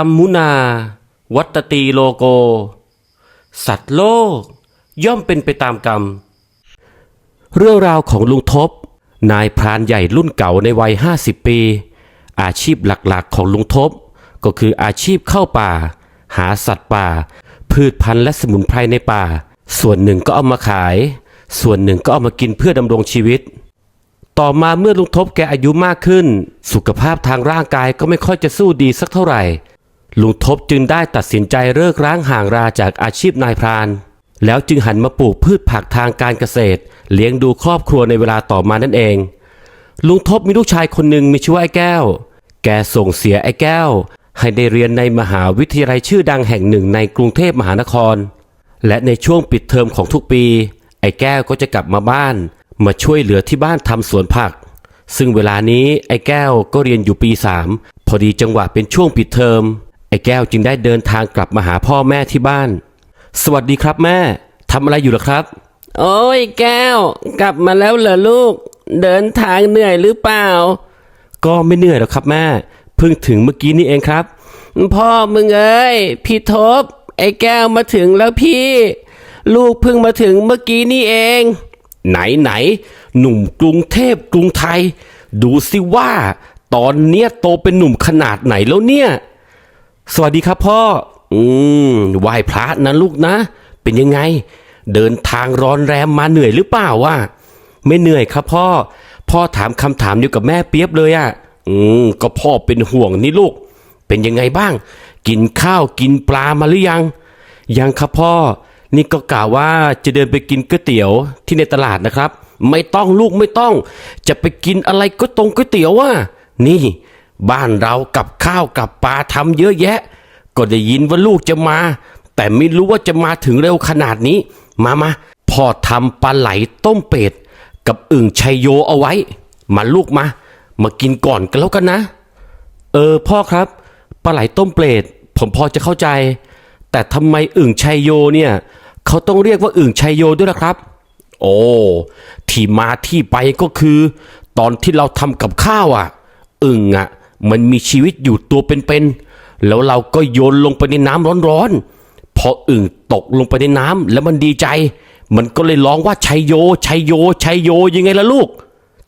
รมมุนา วัตตีโลโก สัตว์โลก ย่อมเป็นไปตามกรรม เรื่องราวของลุงทบ นายพรานใหญ่รุ่นเก่าในวัย 50 ปี อาชีพหลักๆของลุงทบ ก็คืออาชีพเข้าป่า หาสัตว์ป่า พืชพันธุ์และสมุนไพรในป่า ส่วนหนึ่งก็เอามาขาย ส่วนหนึ่งก็เอามากินเพื่อดำรงชีวิตต่อมาเมื่อลุงทบแกอายุมากขึ้น สุขภาพทางร่างกายก็ไม่ค่อยจะสู้ดีสักเท่าไหร่ ลุงทบจึงได้ตัดสินใจเลิกร้างห่างราจากอาชีพนายพราน แล้วจึงหันมาปลูกพืชผักทางการเกษตร เลี้ยงดูครอบครัวในเวลาต่อมานั่นเอง ลุงทบมีลูกชายคนหนึ่งมีชื่อว่าไอ้แก้ว แกส่งเสียไอ้แก้ว ให้ได้เรียนในมหาวิทยาลัยชื่อดังแห่งหนึ่งในกรุงเทพมหานคร และในช่วงปิดเทอมของทุกปี ไอ้แก้วก็จะกลับมาบ้าน มาช่วยเหลือที่บ้านทำสวนผัก ซึ่งเวลานี้ไอ้แก้วก็เรียนอยู่ปีสามพอดีจังหวะเป็นช่วงปิดเทอม ไอ้แก้วจึงได้เดินทางกลับมาหาพ่อแม่ที่บ้าน สวัสดีครับแม่ทำอะไรอยู่ล่ะครับ โอ้ยแก้ว กลับมาแล้วเหรอลูก เดินทางเหนื่อยหรือเปล่า ก็ไม่เหนื่อยหรอกครับแม่เพิ่งถึงเมื่อกี้นี่เองครับ พ่อมึงเอ้ยพี่ทบ ไอ้แก้วมาถึงแล้วพี่ ลูกเพิ่งมาถึงเมื่อกี้นี่เอง ไหนไหน หนุ่มกรุงเทพกรุงไทย ดูสิว่า ตอนเนี้ยโตเป็นหนุ่มขนาดไหนแล้วเนี่ย สวัสดีครับพ่อ อืมไหว้พระนะลูกนะ เป็นยังไง เดินทางร้อนแรมมาเหนื่อยหรือเปล่าวะไม่เหนื่อยครับพ่อ พ่อถามคำถามเดียวกับแม่เปียบเลยอะ่ะ อืม ก็พ่อเป็นห่วงนี่ลูก เป็นยังไงบ้าง กินข้าวกินปลามาหรือยัง ยังครับพ่อ นี่ก็กล่าวว่าจะเดินไปกินก๋วยเตี๋ยวที่ในตลาดนะครับ ไม่ต้องลูกไม่ต้อง จะไปกินอะไรก็ตรงก๋วยเตี๋ยวว่ะนี่ บ้านเรากับข้าวกับปลาทำเยอะแยะ ก็ได้ยินว่าลูกจะมา แต่ไม่รู้ว่าจะมาถึงเร็วขนาดนี้ มามาพ่อทำปลาไหลต้มเป็ด กับอึ่งชัยโยเอาไว้ มาลูกมา มากินก่อนกันแล้วกันนะ เออพ่อครับปลาไหลต้มเปรตผมพอจะเข้าใจ แต่ทำไมอึ่งชัยโยเนี่ยเขาต้องเรียกว่าอึ่งชัยโยด้วยล่ะครับ โอ้ที่มาที่ไปก็คือ ตอนที่เราทำกับข้าวอะ อึ่งอะ มันมีชีวิตอยู่ตัวเป็นๆแล้วเราก็โยนลงไปในน้ำร้อนๆพออึ่งตกลงไปในน้ำแล้วมันดีใจ มันก็เลยร้องว่าชัยโยชัยโยชัยโยยังไงล่ะลูก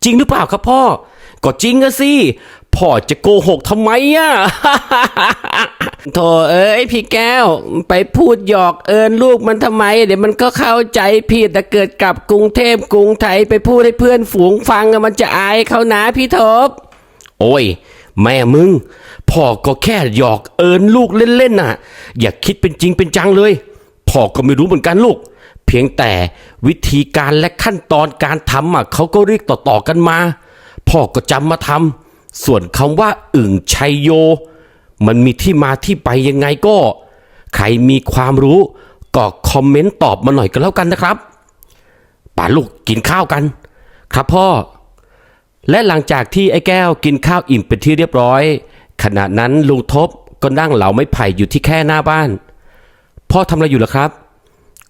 จริงหรือเปล่าครับพ่อ ก็จริงอะสิพ่อจะโกหกทำไมอะโถเอ้ยพี่แก้ว ไปพูดหยอกเอินลูกมันทำไม เดี๋ยวมันก็เข้าใจผิดแต่เกิดกลับกรุงเทพกรุงไทยไปพูดให้เพื่อนฝูงฟังอะมันจะอายเขานะพี่ทบ โอ้ย แม่มึง พ่อก็แค่หยอกเอินลูกเล่นๆน่ะ อย่าคิดเป็นจริงเป็นจังเลย พ่อก็ไม่รู้เหมือนกันลูก เพียงแต่วิธีการและขั้นตอนการทำอะเขาก็เรียกต่อๆกันมา พ่อก็จำมาทำส่วนคำว่าอึ่งชัยโย มันมีที่มาที่ไปยังไงก็ ใครมีความรู้ก็คอมเมนต์ตอบมาหน่อยกันแล้วกันนะครับป่าลูกกินข้าวกัน ครับพ่อ และหลังจากที่ไอ้แก้วกินข้าวอิ่มเป็นที่เรียบร้อย ขณะนั้นลุงทบก็นั่งเหลาไม้ไผ่อยู่ที่แค่หน้าบ้าน พ่อทำอะไรอยู่ล่ะครับ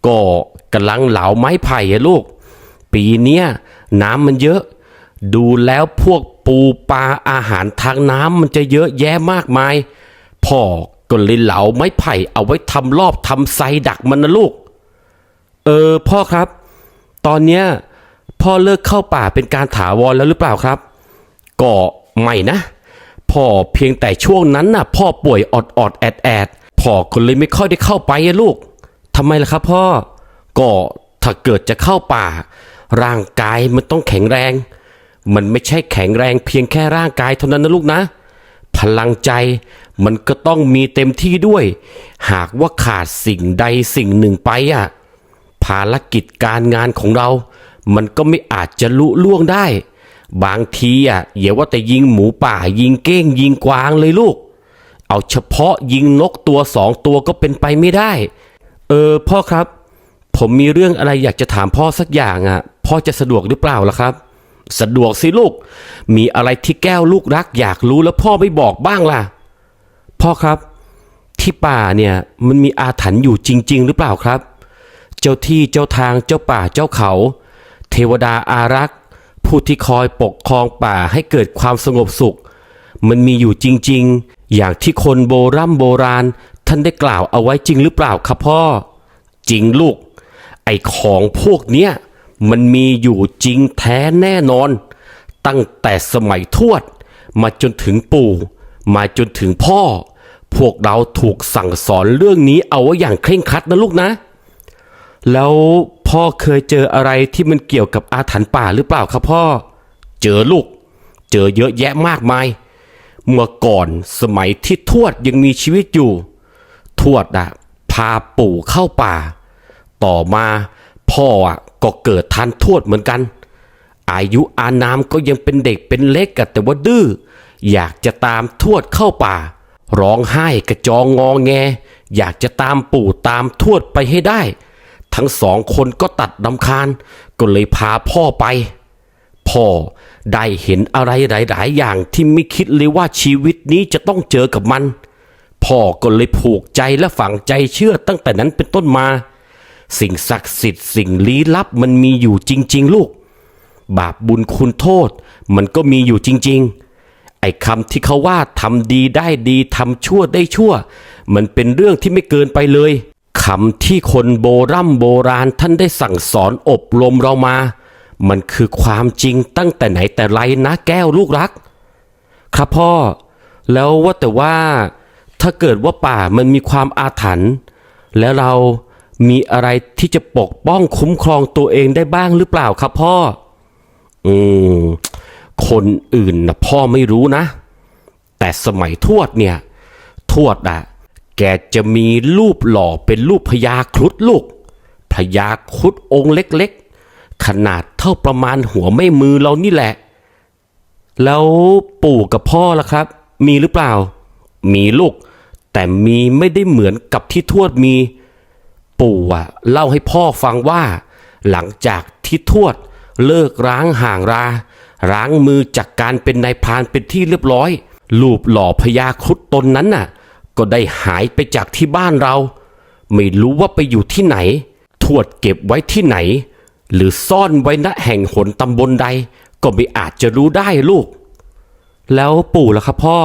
ก็กำลังเหลาไม้ไผ่อะลูก ปีเนี้ยน้ำมันเยอะ ดูแล้วพวกปูปลาอาหารทางน้ำมันจะเยอะแยะมากมาย พ่อก็เลยเหลาไม้ไผ่เอาไว้ทำรอบทำไซดักมันนะลูก เออพ่อครับ ตอนเนี้ย พ่อเลิกเข้าป่าเป็นการถาวรแล้วหรือเปล่าครับ ก็ไม่นะ พ่อเพียงแต่ช่วงนั้นน่ะ พ่อป่วยอดอดแอดแอดพ่อก็เลยไม่ค่อยได้เข้าไปอะลูกทำไมล่ะครับพ่อ ก็ถ้าเกิดจะเข้าป่า ร่างกายมันต้องแข็งแรง มันไม่ใช่แข็งแรงเพียงแค่ร่างกายเท่านั้นนะลูกนะ พลังใจมันก็ต้องมีเต็มที่ด้วย หากว่าขาดสิ่งใดสิ่งหนึ่งไปอะภารกิจการงานของเรา มันก็ไม่อาจจะลุล่วงได้ บางทีอะอย่าว่าแต่ยิงหมูป่า ยิงเก้งยิงกวางเลยลูก เอาเฉพาะยิงนกตัวสองตัวก็เป็นไปไม่ได้ เออพ่อครับ ผมมีเรื่องอะไรอยากจะถามพ่อสักอย่างอะ พ่อจะสะดวกหรือเปล่าล่ะครับ สะดวกสิลูก มีอะไรที่แก้วลูกรักอยากรู้แล้วพ่อไม่บอกบ้างล่ะ พ่อครับ ที่ป่าเนี่ยมันมีอาถรรพ์อยู่จริง ๆ หรือเปล่าครับ เจ้าที่เจ้าทางเจ้าป่าเจ้าเขา เทวดาอารักษ์ ผู้ที่คอยปกครองป่าให้เกิดความสงบสุข มันมีอยู่จริงๆ อย่างที่คนโบรโบราณ ท่านได้กล่าวเอาไว้จริงหรือเปล่าครับพ่อ จริงลูก ไอ้ของพวกเนี้ยมันมีอยู่จริงแท้แน่นอน ตั้งแต่สมัยทวด มาจนถึงปู่ มาจนถึงพ่อ พวกเราถูกสั่งสอนเรื่องนี้เอาไว้อย่างเคร่งครัดนะลูกนะ แล้ว พ่อเคยเจออะไรที่มันเกี่ยวกับอาถรรพ์ป่าหรือเปล่าครับพ่อ เจอลูก เจอเยอะแยะมากมาย เมื่อก่อนสมัยที่ทวดยังมีชีวิตอยู่ ทวดอะพาปู่เข้าป่า ต่อมาพ่ออะก็เกิดทันทวดเหมือนกัน อายุอานามก็ยังเป็นเด็กเป็นเล็กอะแต่ว่าดื้อ อยากจะตามทวดเข้าป่า ร้องไห้กระจองงอแง อยากจะตามปู่ตามทวดไปให้ได้ ทั้งสองคนก็ตัดดำคาญ ก็เลยพาพ่อไป พ่อได้เห็นอะไรหลาย ๆ อย่างที่ไม่คิดเลยว่าชีวิตนี้จะต้องเจอกับมัน พ่อก็เลยผูกใจและฝังใจเชื่อตั้งแต่นั้นเป็นต้นมา สิ่งศักดิ์สิทธิ์สิ่งลี้ลับมันมีอยู่จริง ๆ ลูก บาปบุญคุณโทษ มันก็มีอยู่จริง ๆไอ้คำที่เขาว่าทำดีได้ดีทำชั่วได้ชั่ว มันเป็นเรื่องที่ไม่เกินไปเลย คำที่คนโบรำโบราณท่านได้สั่งสอนอบรมเรามา มันคือความจริงตั้งแต่ไหนแต่ไรนะแก้วลูกรัก ครับพ่อ แล้วว่าแต่ว่า ถ้าเกิดว่าป่ามันมีความอาถรรพ์แล้วเรามีอะไรที่จะปกป้องคุ้มครองตัวเองได้บ้างหรือเปล่าครับพ่อ อืม คนอื่นนะพ่อไม่รู้นะ แต่สมัยทวดเนี่ย ทวดอะ แกจะมีรูปหล่อเป็นรูปพญาครุฑลูกพญาครุฑองค์เล็กๆ ขนาดเท่าประมาณหัวไม่มือเรานี่แหละ แล้วปู่กับพ่อล่ะครับ มีหรือเปล่า มีลูก แต่มีไม่ได้เหมือนกับที่ทวดมี ปู่อะเล่าให้พ่อฟังว่า หลังจากที่ทวดเลิกร้างห่างรา ร้างมือจากการเป็นนายพรานเป็นที่เรียบร้อย รูปหล่อพญาครุฑตนนั้นน่ะ ก็ได้หายไปจากที่บ้านเรา ไม่รู้ว่าไปอยู่ที่ไหน ทวดเก็บไว้ที่ไหน หรือซ่อนไว้ณแห่งหนตำบลใด ก็ไม่อาจจะรู้ได้ลูก แล้วปู่ล่ะครับพ่อ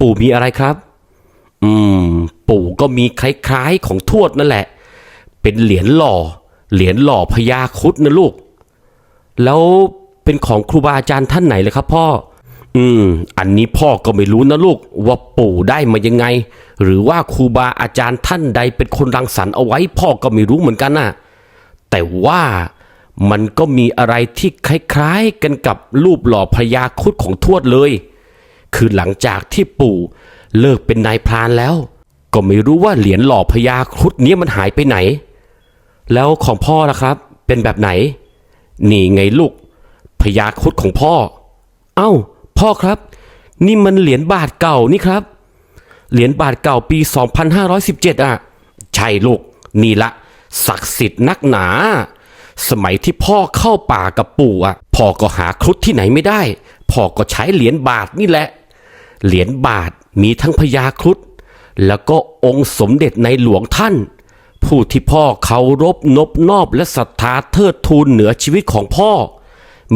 ปู่มีอะไรครับ อืม ปู่ก็มีคล้ายๆของทวดนั่นแหละ เป็นเหรียญหล่อ เหรียญหล่อพญาครุดนะลูก แล้วเป็นของครูบาอาจารย์ท่านไหนเลยครับพ่อ อืม อันนี้พ่อก็ไม่รู้นะลูก ว่าปู่ได้มายังไง หรือว่าครูบาอาจารย์ท่านใดเป็นคนรังสรรค์เอาไว้ พ่อก็ไม่รู้เหมือนกันน่ะแต่ว่ามันก็มีอะไรที่คล้ายๆกันกับรูปหล่อพญาครุดของทวดเลย คือหลังจากที่ปู่เลิกเป็นนายพรานแล้ว ก็ไม่รู้ว่าเหรียญหล่อพญาครุฑนี้มันหายไปไหน แล้วของพ่อล่ะครับ เป็นแบบไหน นี่ไงลูกพญาครุฑของพ่อ เอ้า พ่อครับ นี่มันเหรียญบาทเก่านี่ครับ เหรียญบาทเก่าปี 2517 อะ ใช่ลูก นี่ละ ศักดิ์สิทธิ์นักหนา สมัยที่พ่อเข้าป่ากับปู่อะ พ่อก็หาครุฑที่ไหนไม่ได้ พ่อก็ใช้เหรียญบาทนี่แหละ เหรียญบาทมีทั้งพญาครุฑแล้วก็องค์สมเด็จในหลวงท่าน ผู้ที่พ่อเคารพนบนอบและศรัทธาเทิดทูนเหนือชีวิตของพ่อ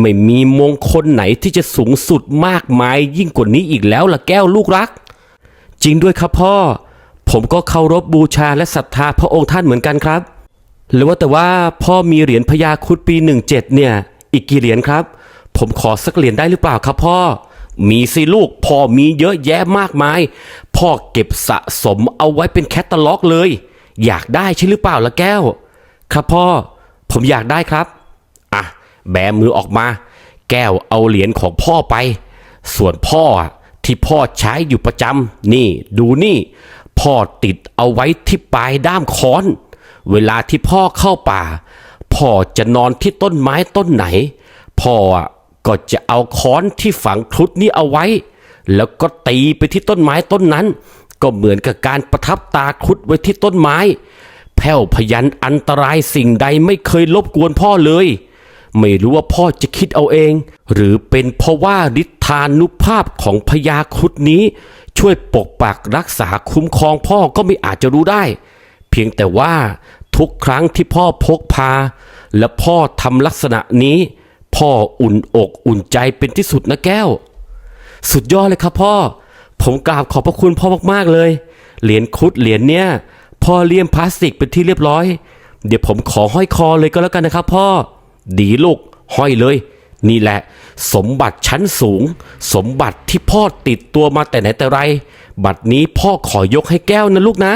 ไม่มีมงคลไหนที่จะสูงสุดมากมายยิ่งกว่านี้อีกแล้วล่ะแก้วลูกรัก จริงด้วยครับพ่อ ผมก็เคารพบูชาและศรัทธาพระองค์ท่านเหมือนกันครับหรือว่าแต่ว่าพ่อมีเหรียญพญาคุดปี 17 เนี่ย อีกกี่เหรียญครับ ผมขอสักเหรียญได้หรือเปล่าครับพ่อ มีสิลูกพ่อมีเยอะแยะมากมาย พ่อเก็บสะสมเอาไว้เป็นแคตตาล็อกเลย อยากได้ใช่หรือเปล่าละแก้ว ครับพ่อ ผมอยากได้ครับ แบมือออกมา แก้วเอาเหรียญของพ่อไป ส่วนพ่อที่พ่อใช้อยู่ประจำนี่ดูนี่ พ่อติดเอาไว้ที่ปลายด้ามค้อน เวลาที่พ่อเข้าป่า พ่อจะนอนที่ต้นไม้ต้นไหน พ่อก็จะเอาค้อนที่ฝังครุฑนี้เอาไว้ แล้วก็ตีไปที่ต้นไม้ต้นนั้น ก็เหมือนกับการประทับตาครุฑไว้ที่ต้นไม้ แผ่วพยันอันตรายสิ่งใดไม่เคยรบกวนพ่อเลย ไม่รู้ว่าพ่อจะคิดเอาเอง หรือเป็นเพราะว่าฤทธานุภาพของพญาครุฑนี้ ช่วยปกปักรักษาคุ้มครองพ่อก็ไม่อาจจะรู้ได้ เพียงแต่ว่าทุกครั้งที่พ่อพกพา และพ่อทำลักษณะนี้ พ่ออุ่นอกอุ่นใจเป็นที่สุดนะแก้ว สุดยอดเลยครับพ่อ ผมกราบขอบพระคุณพ่อมากๆเลย เหรียญครุดเหรียญเนี้ยพ่อเลี่ยมพลาสติกเป็นที่เรียบร้อย เดี๋ยวผมขอห้อยคอเลยก็แล้วกันนะครับพ่อ ดีลูกห้อยเลย นี่แหละ สมบัติชั้นสูง สมบัติที่พ่อติดตัวมาแต่ไหนแต่ไร บัดนี้พ่อขอยกให้แก้วนะลูกนะ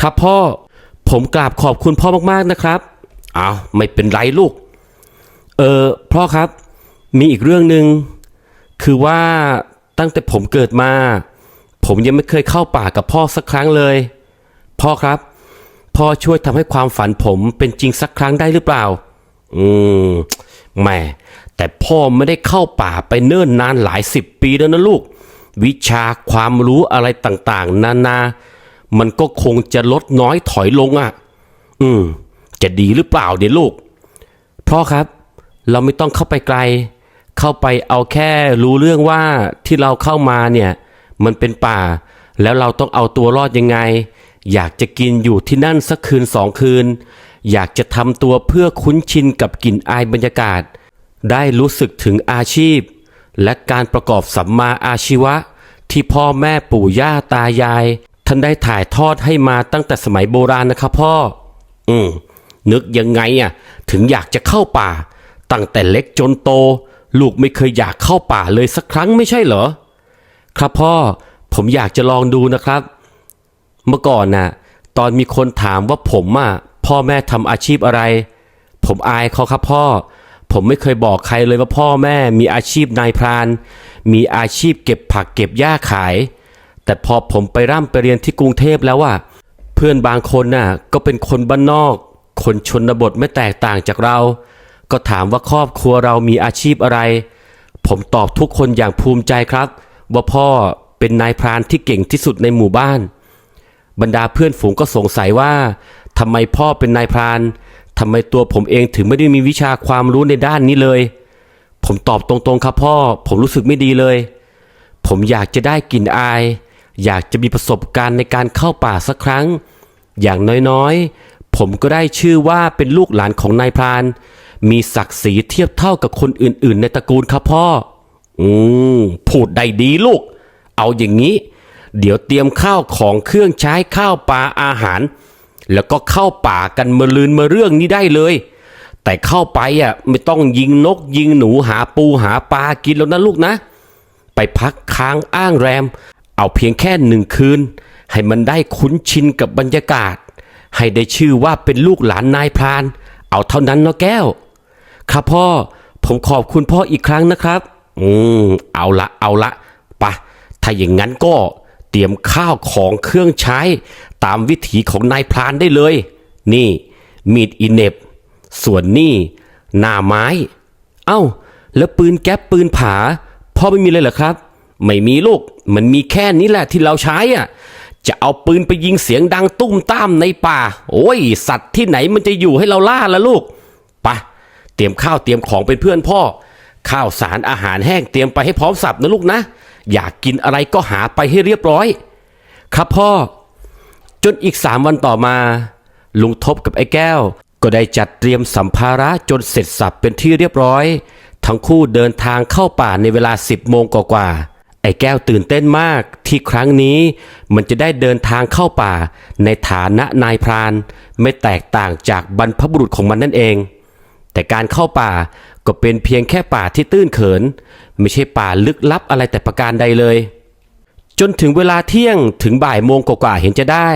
ครับพ่อ ผมกราบขอบคุณพ่อมากๆนะครับอ้าวไม่เป็นไรลูก เออพ่อครับ มีอีกเรื่องหนึ่งคือว่าตั้งแต่ผมเกิดมา ผมยังไม่เคยเข้าป่ากับพ่อสักครั้งเลย พ่อครับ พ่อช่วยทำให้ความฝันผมเป็นจริงสักครั้งได้หรือเปล่า อืมแม่แต่พ่อไม่ได้เข้าป่าไปเนิ่นนานหลายสิบปีแล้วนะลูก วิชาความรู้อะไรต่างๆ นานา มันก็คงจะลดน้อยถอยลงอะ อืม จะดีหรือเปล่าเดี๋ยวลูก พ่อครับ เราไม่ต้องเข้าไปไกล เข้าไปเอาแค่รู้เรื่องว่าที่เราเข้ามาเนี่ย มันเป็นป่า แล้วเราต้องเอาตัวรอดยังไง อยากจะกินอยู่ที่นั่นสักคืนสองคืน อยากจะทำตัวเพื่อคุ้นชินกับกลิ่นอายบรรยากาศ ได้รู้สึกถึงอาชีพ และการประกอบสัมมาอาชีวะ ที่พ่อแม่ปู่ย่าตายาย ท่านได้ถ่ายทอดให้มาตั้งแต่สมัยโบราณนะครับพ่อ อืม นึกยังไงอะ ถึงอยากจะเข้าป่า ตั้งแต่เล็กจนโต ลูกไม่เคยอยากเข้าป่าเลยสักครั้งไม่ใช่เหรอ ครับพ่อ ผมอยากจะลองดูนะครับ เมื่อก่อนน่ะ ตอนมีคนถามว่าผมอะ พ่อแม่ทำอาชีพอะไร ผมอายเขาครับพ่อ ผมไม่เคยบอกใครเลยว่าพ่อแม่มีอาชีพนายพราน มีอาชีพเก็บผักเก็บหญ้าขาย แต่พอผมไปร่ำไปเรียนที่กรุงเทพแล้วอะเพื่อนบางคนน่ะก็เป็นคนบ้านนอก คนชนบทไม่แตกต่างจากเรา ก็ถามว่าครอบครัวเรามีอาชีพอะไร ผมตอบทุกคนอย่างภูมิใจครับ ว่าพ่อเป็นนายพรานที่เก่งที่สุดในหมู่บ้านบรรดาเพื่อนฝูงก็สงสัยว่า ทำไมพ่อเป็นนายพรานทำไมตัวผมเองถึงไม่ได้มีวิชาความรู้ในด้านนี้เลย ผมตอบตรงๆครับพ่อ ผมรู้สึกไม่ดีเลย ผมอยากจะได้กลิ่นอาย อยากจะมีประสบการณ์ในการเข้าป่าสักครั้ง อย่างน้อยๆ ผมก็ได้ชื่อว่าเป็นลูกหลานของนายพราน มีศักดิ์ศรีเทียบเท่ากับคนอื่นๆ ในตระกูลครับพ่อ อืมพูดได้ดีลูก เอาอย่างนี้ เดี๋ยวเตรียมข้าวของเครื่องใช้ข้าวปลาอาหาร แล้วก็เข้าป่ากันมาลืนมาเรื่องนี้ได้เลย แต่เข้าไปอะไม่ต้องยิงนกยิงหนูหาปูหาปลากินแล้วนะลูกนะ ไปพักค้างอ้างแรม เอาเพียงแค่หนึ่งคืน ให้มันได้คุ้นชินกับบรรยากาศ ให้ได้ชื่อว่าเป็นลูกหลานนายพราน เอาเท่านั้นเนาะแก้ว ครับพ่อผมขอบคุณพ่ออีกครั้งนะครับ อืม เอาละเอาละปะถ้าอย่างนั้นก็เตรียมข้าวของเครื่องใช้ ตามวิถีของนายพรานได้เลย นี่ มีดอินเนบส่วนนี่หน้าไม้ เอ้า แล้วปืนแก๊ปปืนผาพ่อไม่มีเลยเหรอครับ ไม่มีลูก มันมีแค่นี้แหละที่เราใช้อะ จะเอาปืนไปยิงเสียงดังตุ้มต้ามในป่า โอ้ย สัตว์ที่ไหนมันจะอยู่ให้เราล่าละลูกไปะเตรียมข้าวเตรียมของเป็นเพื่อนพ่อ ข้าวสารอาหารแห้งเตรียมไปให้พร้อมสับนะลูกนะ อยากกินอะไรก็หาไปให้เรียบร้อย ครับพ่อ จนอีกสามวันต่อมา ลุงทบกับไอ้แก้ว ก็ได้จัดเตรียมสัมภาระจนเสร็จสับเป็นที่เรียบร้อย ทั้งคู่เดินทางเข้าป่าในเวลา10โมงกว่าๆไอ้แก้วตื่นเต้นมากที่ครั้งนี้มันจะได้เดินทางเข้าป่า ในฐานะนายพราน ไม่แตกต่างจากบรรพบุรุษของมันนั่นเอง แต่การเข้าป่าก็เป็นเพียงแค่ป่าที่ตื้นเขิน ไม่ใช่ป่าลึกลับอะไรแต่ประการใดเลย จนถึงเวลาเที่ยงถึงบ่ายโมงกว่าๆเห็นจะได้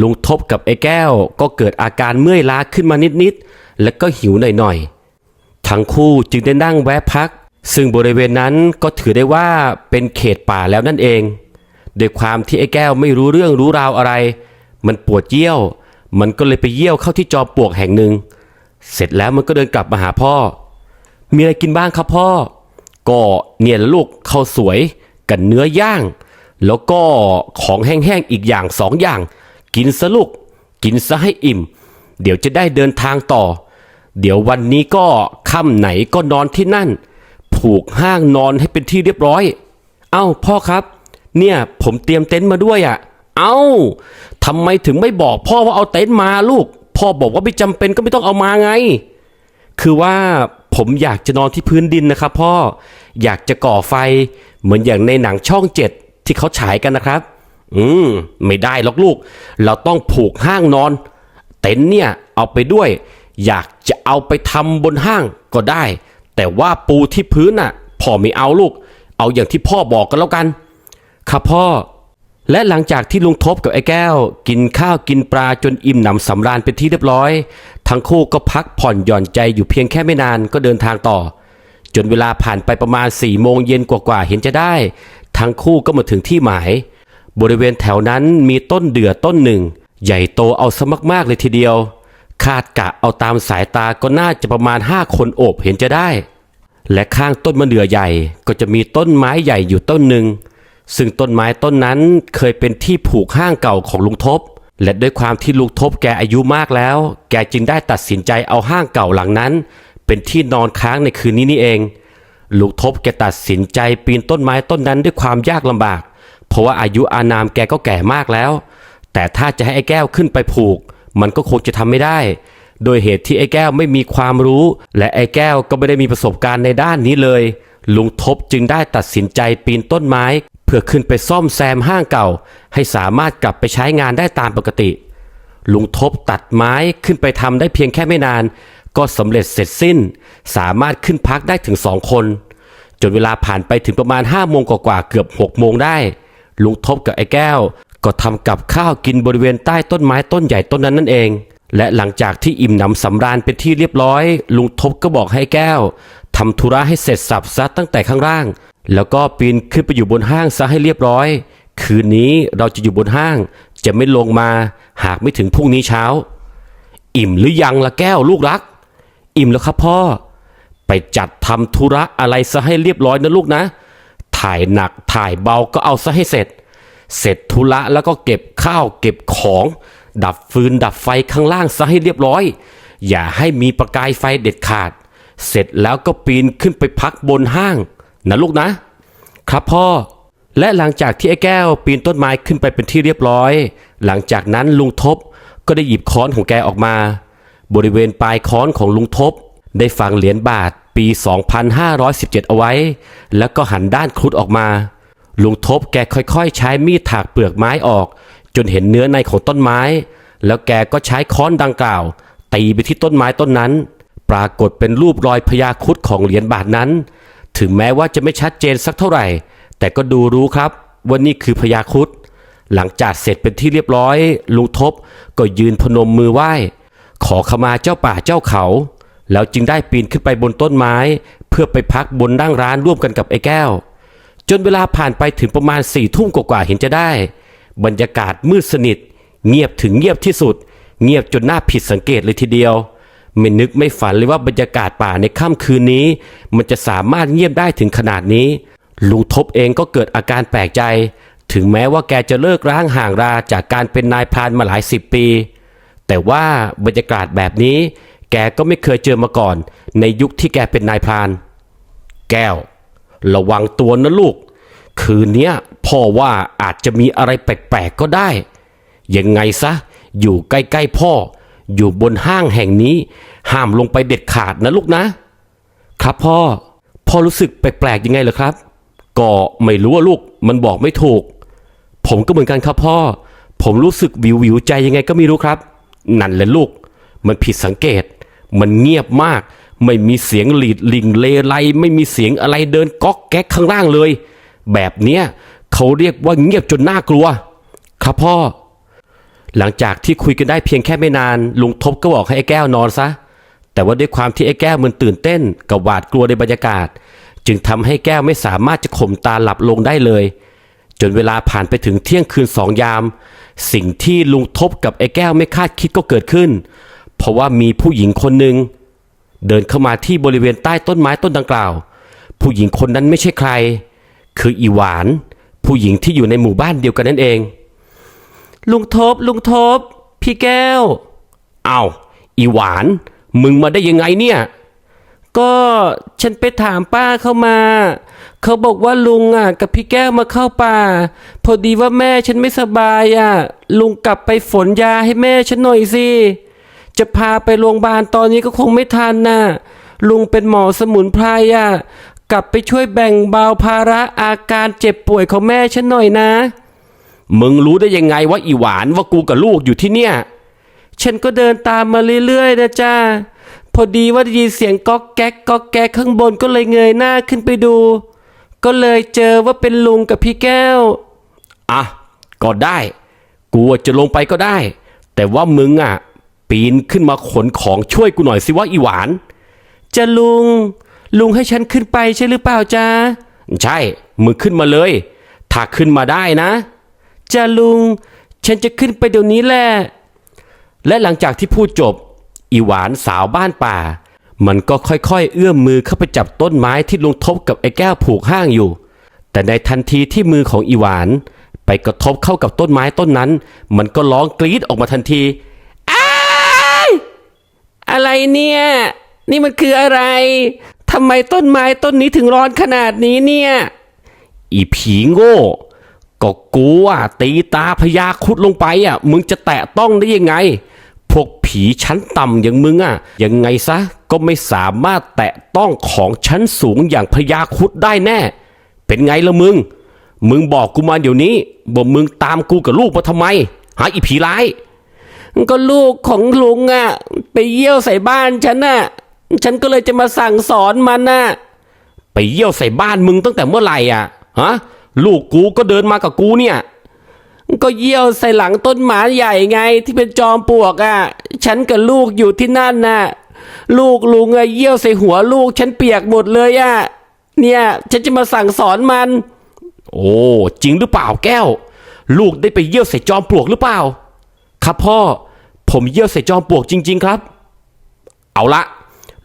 ลุงทบกับไอ้แก้วก็เกิดอาการเมื่อยล้าขึ้นมานิดๆ และก็หิวหน่อยๆ ทั้งคู่จึงได้นั่งแวะพัก ซึ่งบริเวณนั้นก็ถือได้ว่าเป็นเขตป่าแล้วนั่นเองด้วยความที่ไอ้แก้วไม่รู้เรื่องรู้ราวอะไร มันปวดเยี่ยว มันก็เลยไปเยี่ยวเข้าที่จอมปลวกแห่งหนึ่ง เสร็จแล้วมันก็เดินกลับมาหาพ่อ มีอะไรกินบ้างครับพ่อ ก็เนี่ยลูกข้าวสวยกับเนื้อย่าง แล้วก็ของแห้งๆอีกอย่างสองอย่าง กินซะลูก กินซะให้อิ่ม เดี๋ยวจะได้เดินทางต่อ เดี๋ยววันนี้ก็ค่ำไหนก็นอนที่นั่น ผูกห้างนอนให้เป็นที่เรียบร้อย เอ้าพ่อครับ เนี่ยผมเตรียมเต็นท์มาด้วยอะ่ะ เอ้าทำไมถึงไม่บอกพ่อว่าเอาเต็นท์มาลูก พ่อบอกว่าไม่จำเป็นก็ไม่ต้องเอามาไง คือว่าผมอยากจะนอนที่พื้นดินนะครับพ่อ อยากจะก่อไฟเหมือนอย่างในหนังช่องเจ็ด ที่เขาฉายกันนะครับ อืม ไม่ได้หรอกลูก เราต้องผูกห้างนอน เต็นท์เนี่ยเอาไปด้วย อยากจะเอาไปทำบนห้างก็ได้ แต่ว่าปูที่พื้นน่ะพ่อไม่เอาลูก เอาอย่างที่พ่อบอกกันแล้วกัน ครับพ่อ และหลังจากที่ลุงทบกับไอ้แก้ว กินข้าวกินปลาจนอิ่มหนำสำราญเป็นที่เรียบร้อย ทั้งคู่ก็พักผ่อนหย่อนใจอยู่เพียงแค่ไม่นานก็เดินทางต่อจนเวลาผ่านไปประมาณ4ี่โมงเย็นกว่าๆเห็นจะได้ ทั้งคู่ก็มาถึงที่หมาย บริเวณแถวนั้นมีต้นเดือต้นหนึ่ง ใหญ่โตเอาซะมากๆเลยทีเดียว คาดกะเอาตามสายตาก็น่าจะประมาณ5คนโอบเห็นจะได้ และข้างต้นมะเดื่อใหญ่ก็จะมีต้นไม้ใหญ่อยู่ต้นหนึ่ง ซึ่งต้นไม้ต้นนั้นเคยเป็นที่ผูกห้างเก่าของลุงทบ และด้วยความที่ลุงทบแกอายุมากแล้ว แกจึงได้ตัดสินใจเอาห้างเก่าหลังนั้น เป็นที่นอนค้างในคืนนี้นี่เอง ลุงทบแกตัดสินใจปีนต้นไม้ต้นนั้นด้วยความยากลำบาก เพราะว่าอายุอานามแกก็แก่มากแล้ว แต่ถ้าจะให้ไอ้แก้วขึ้นไปผูก มันก็คงจะทำไม่ได้ โดยเหตุที่ไอ้แก้วไม่มีความรู้ และไอ้แก้วก็ไม่ได้มีประสบการณ์ในด้านนี้เลย ลุงทบจึงได้ตัดสินใจปีนต้นไม้ เพื่อขึ้นไปซ่อมแซมห้างเก่า ให้สามารถกลับไปใช้งานได้ตามปกติลุงทบตัดไม้ขึ้นไปทำได้เพียงแค่ไม่นาน ก็สำเร็จเสร็จสิ้น สามารถขึ้นพักได้ถึงสองคน จนเวลาผ่านไปถึงประมาณ5้าโมงกว่าเกือบ6กโมงได้ ลุงทบกับไอ้แก้ว ก็ทำกับข้าวกินบริเวณใต้ต้นไม้ต้นใหญ่ต้นนั้นนั่นเอง และหลังจากที่อิ่มหนำสำราญเป็นที่เรียบร้อย ลุงทบก็บอกให้แก้วทำธุระให้เสร็จสับซะตั้งแต่ข้างล่าง แล้วก็ปีนขึ้นไปอยู่บนห้างซะให้เรียบร้อย คืนนี้เราจะอยู่บนห้าง จะไม่ลงมา หากไม่ถึงพรุ่งนี้เช้า อิ่มหรือยังละแก้วลูกรัก อิ่มแล้วครับพ่อ ไปจัดทำธุระอะไรซะให้เรียบร้อยนะลูกนะ ถ่ายหนักถ่ายเบาก็เอาซะให้เสร็จ เสร็จธุระแล้วก็เก็บข้าวเก็บของ ดับฟืนดับไฟข้างล่างซะให้เรียบร้อย อย่าให้มีประกายไฟเด็ดขาด เสร็จแล้วก็ปีนขึ้นไปพักบนห้างนะลูกนะ ครับพ่อและหลังจากที่ไอ้แก้วปีนต้นไม้ขึ้นไปเป็นที่เรียบร้อย หลังจากนั้นลุงทบก็ได้หยิบค้อนของแกออกมา บริเวณปลายค้อนของลุงทบ ได้ฝังเหรียญบาทปี 2517 เอาไว้ แล้วก็หันด้านครุฑออกมา ลุงทบแกค่อยๆ ใช้มีดถากเปลือกไม้ออก จนเห็นเนื้อในของต้นไม้ แล้วแกก็ใช้ค้อนดังกล่าว ตีไปที่ต้นไม้ต้นนั้น ปรากฏเป็นรูปรอยพญาครุฑของเหรียญบาทนั้น ถึงแม้ว่าจะไม่ชัดเจนสักเท่าไหร่ แต่ก็ดูรู้ครับว่านี่คือพญาครุฑหลังจากเสร็จเป็นที่เรียบร้อย ลุงทบก็ยืนพนมมือไหว้ ขอขมาเจ้าป่าเจ้าเขา แล้วจึงได้ปีนขึ้นไปบนต้นไม้ เพื่อไปพักบนนั่งร้านร่วมกันกับไอ้แก้ว จนเวลาผ่านไปถึงประมาณสี่ทุ่มกว่าๆเห็นจะได้ บรรยากาศมืดสนิท เงียบถึงเงียบที่สุด เงียบจนน่าผิดสังเกตเลยทีเดียวไม่นึกไม่ฝันเลยว่าบรรยากาศป่าในค่ำคืนนี้ มันจะสามารถเงียบได้ถึงขนาดนี้ ลุงทบเองก็เกิดอาการแปลกใจ ถึงแม้ว่าแกจะเลิกร้างห่างราจากการเป็นนายพรานมาหลายสิบปี แต่ว่าบรรยากาศแบบนี้ แกก็ไม่เคยเจอมาก่อน ในยุคที่แกเป็นนายพราน แก้ว ระวังตัวนะลูก คืนนี้พ่อว่าอาจจะมีอะไรแปลกๆก็ได้ ยังไงซะ อยู่ใกล้ๆพ่อ อยู่บนห้างแห่งนี้ ห้ามลงไปเด็ดขาดนะลูกนะ ครับพ่อ พ่อรู้สึกแปลกๆยังไงเหรอครับ ก็ไม่รู้ว่าลูกมันบอกไม่ถูก ผมก็เหมือนกันครับพ่อ ผมรู้สึกวิววิวๆใจยังไงก็ไม่รู้ครับ นั่นแหละลูก มันผิดสังเกต มันเงียบมาก ไม่มีเสียงหลีดลิงเลไลไม่มีเสียงอะไรเดินก๊อกแก๊กข้างล่างเลย แบบเนี้ยเขาเรียกว่าเงียบจนน่ากลัว ครับพ่อ หลังจากที่คุยกันได้เพียงแค่ไม่นาน ลุงทบก็บอกให้ไอ้แก้วนอนซะ แต่ว่าด้วยความที่ไอ้แก้วมันตื่นเต้น กับหวาดกลัวในบรรยากาศ จึงทำให้แก้วไม่สามารถจะข่มตาหลับลงได้เลย จนเวลาผ่านไปถึงเที่ยงคืนสองยาม สิ่งที่ลุงทบกับไอ้แก้วไม่คาดคิดก็เกิดขึ้น เพราะว่ามีผู้หญิงคนหนึ่งเดินเข้ามาที่บริเวณใต้ต้นไม้ต้นดังกล่าว ผู้หญิงคนนั้นไม่ใช่ใคร คืออีหวาน ผู้หญิงที่อยู่ในหมู่บ้านเดียวกันนั่นเอง ลุงทบ ลุงทบ พี่แก้วเอาวอีหวาน มึงมาได้ยังไงเนี่ย ก็ฉันไปถามป้าเข้ามา เขาบอกว่าลุงอะกับพี่แก้วมาเข้าป่า พอดีว่าแม่ฉันไม่สบายอะ ลุงกลับไปฝนยาให้แม่ฉันหน่อยสิ จะพาไปโรงพยาบาลตอนนี้ก็คงไม่ทันน่ะ ลุงเป็นหมอสมุนไพรอะ กลับไปช่วยแบ่งเบาภาระอาการเจ็บป่วยของแม่ฉันหน่อยนะ มึงรู้ได้ยังไงว่าอีหวานว่ากูกับลูกอยู่ที่เนี่ย ฉันก็เดินตามมาเรื่อยๆนะจ้าพอดีว่าได้ยินเสียงก๊อกแก๊กก๊อกแก๊กข้างบนก็เลยเงยหน้าขึ้นไปดู ก็เลยเจอว่าเป็นลุงกับพี่แก้ว อะ ก็ได้ กูจะลงไปก็ได้ แต่ว่ามึงอะ ปีนขึ้นมาขนของช่วยกูหน่อยสิว่าอีหวาน จะลุง ลุงให้ฉันขึ้นไปใช่หรือเปล่าจ้าใช่ มึงขึ้นมาเลย ถ้าขึ้นมาได้นะ จะลุง ฉันจะขึ้นไปเดี๋ยวนี้แหละ และหลังจากที่พูดจบ อีหวานสาวบ้านป่า มันก็ค่อยๆ เอื้อมมือเข้าไปจับต้นไม้ที่ลุงทบกับไอ้แก้วผูกห้างอยู่ แต่ในทันทีที่มือของอีหวาน ไปกระทบเข้ากับต้นไม้ต้นนั้น มันก็ร้องกรี๊ดออกมาทันทีอะไรเนี่ย นี่มันคืออะไรทำไมต้นไม้ต้นนี้ถึงร้อนขนาดนี้เนี่ย อีผีโง่ ก็กูอะตีตาพญาคุดลงไปอะ มึงจะแตะต้องได้ยังไง ผีชั้นต่ำอย่างมึงอะ ยังไงซะก็ไม่สามารถแตะต้องของชั้นสูงอย่างพญาคุดได้แน่ เป็นไงละมึง มึงบอกกูมาเดี๋ยวนี้บอกมึงตามกูกับลูกมาทำไม หาอีผีร้าย ก็ลูกของลุงอะ่ะ ไปเยี่ยวใส่บ้านฉันน่ะ ฉันก็เลยจะมาสั่งสอนมันน่ะ ไปเยี่ยวใส่บ้านมึงตั้งแต่เมื่อไหร่อะ ฮะ ลูกกูก็เดินมากับกูเนี่ย ก็เยี่ยวใส่หลังต้นหมาใหญ่ไงที่เป็นจอมปลวกอะ่ะ ฉันกับลูกอยู่ที่นั่นน่ะ ลูกลุงอะเยี่ยวใส่หัวลูกฉันเปียกหมดเลยอะ่ะ เนี่ย ฉันจะมาสั่งสอนมัน โอ้จริงหรือเปล่าแก้ว ลูกได้ไปเยี่ยวใส่จอมปลวกหรือเปล่า ครับพ่อ ผมเยี่ยวใส่จอมปลวกจริง ๆ ครับ เอาละ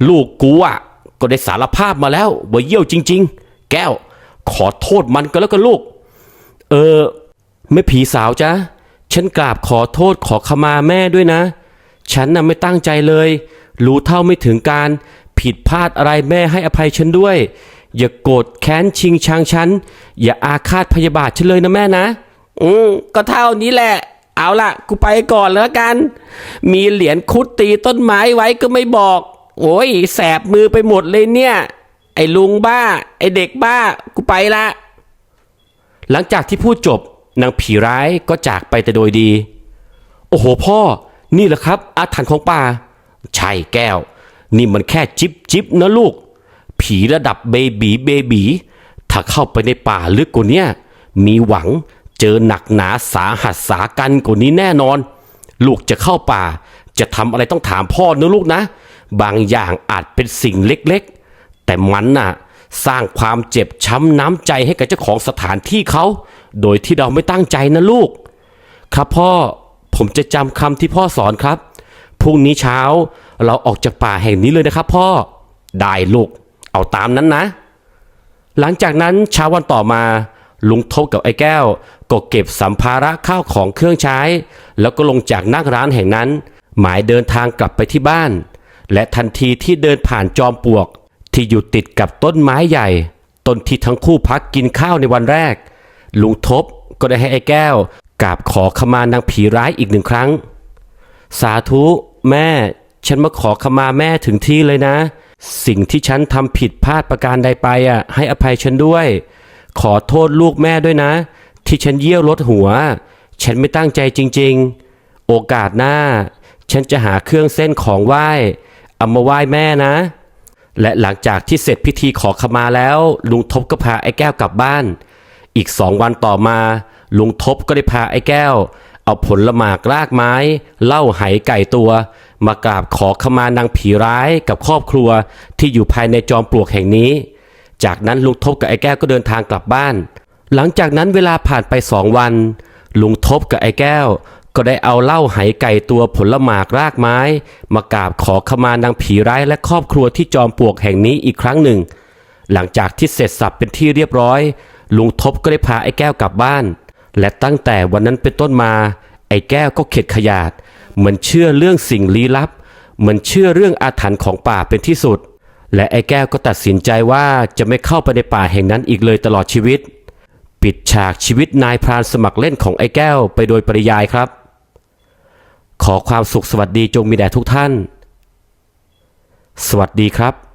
ลูกกูอะก็ได้สารภาพมาแล้วว่าเยี่ยวจริง ๆ แก้ว ขอโทษมันก็แล้วกันลูก เออ แม่ผีสาวจ๊ะฉันกราบขอโทษขอขมาแม่ด้วยนะ ฉันน่ะไม่ตั้งใจเลย รู้เท่าไม่ถึงการผิดพลาดอะไรแม่ให้อภัยฉันด้วย อย่าโกรธแค้นชิงชังฉัน อย่าอาฆาตพยาบาทฉันเลยนะแม่นะ อืมก็เท่านี้แหละ เอาล่ะ กูไปก่อนแล้วกัน มีเหรียญคุดตีต้นไม้ไว้ก็ไม่บอก โอ้ยแสบมือไปหมดเลยเนี่ย ไอ้ลุงบ้า ไอ้เด็กบ้า กูไปละ หลังจากที่พูดจบ นางผีร้ายก็จากไปแต่โดยดี โอ้โหพ่อ นี่แหละครับ อาถรรพ์ของป่า ใช่แก้ว นี่มันแค่จิบจิบนะลูก ผีระดับเบบีเบบีถ้าเข้าไปในป่าลึกกว่านี้มีหวังเจอหนักหนาสาหัสสากันกว่านี้แน่นอน ลูกจะเข้าป่า จะทำอะไรต้องถามพ่อนะลูกนะ บางอย่างอาจเป็นสิ่งเล็กๆ แต่มันน่ะ สร้างความเจ็บช้ำน้ำใจให้กับเจ้าของสถานที่เขา โดยที่เราไม่ตั้งใจนะลูก ครับพ่อผมจะจำคำที่พ่อสอนครับ พรุ่งนี้เช้าเราออกจากป่าแห่งนี้เลยนะครับ พ่อ ได้ลูก เอาตามนั้นนะ หลังจากนั้นเช้าวันต่อมา ลุงทบกับไอ้แก้ว ก็เก็บสัมภาระข้าวของเครื่องใช้ แล้วก็ลงจากนั่งร้านแห่งนั้น หมายเดินทางกลับไปที่บ้าน และทันทีที่เดินผ่านจอมปลวก ที่อยู่ติดกับต้นไม้ใหญ่ ต้นที่ทั้งคู่พักกินข้าวในวันแรก ลุงทบก็ได้ให้ไอ้แก้วกราบขอขมานางผีร้ายอีกหนึ่งครั้ง สาธุแม่ ฉันมาขอขมาแม่ถึงที่เลยนะ สิ่งที่ฉันทำผิดพลาดประการใดไปอะ ให้อภัยฉันด้วย ขอโทษลูกแม่ด้วยนะ ที่ฉันเยี่ยวรถหัว ฉันไม่ตั้งใจจริง ๆ โอกาสหน้า ฉันจะหาเครื่องเส้นของไหว้เอามาไหว้แม่นะ และหลังจากที่เสร็จพิธีขอขมาแล้ว ลุงทบก็พาไอ้แก้วกลับบ้าน อีกสองวันต่อมา ลุงทบก็ได้พาไอ้แก้ว เอาผลหมากรากไม้เหล้าไหไก่ตัว มากราบขอขมานางผีร้ายกับครอบครัวที่อยู่ภายในจอมปลวกแห่งนี้ จากนั้นลุงทบกับไอ้แก้วก็เดินทางกลับบ้าน หลังจากนั้นเวลาผ่านไปสองวัน ลุงทบกับไอ้แก้ว ก็ได้เอาเหล้าไหไก่ตัวผลหมากรากไม้ มากราบขอขมานางผีร้ายและครอบครัวที่จอมปลวกแห่งนี้อีกครั้งหนึ่ง หลังจากที่เสร็จสับเป็นที่เรียบร้อย ลุงทบก็ได้พาไอ้แก้วกลับบ้าน และตั้งแต่วันนั้นเป็นต้นมา ไอ้แก้วก็เข็ดขยาด เหมือนเชื่อเรื่องสิ่งลี้ลับ เหมือนเชื่อเรื่องอาถรรพ์ของป่าเป็นที่สุด และไอ้แก้วก็ตัดสินใจว่าจะไม่เข้าไปในป่าแห่งนั้นอีกเลยตลอดชีวิต ปิดฉากชีวิตนายพรานสมัครเล่นของไอ้แก้วไปโดยปริยายครับ ขอความสุขสวัสดีจงมีแด่ทุกท่าน สวัสดีครับ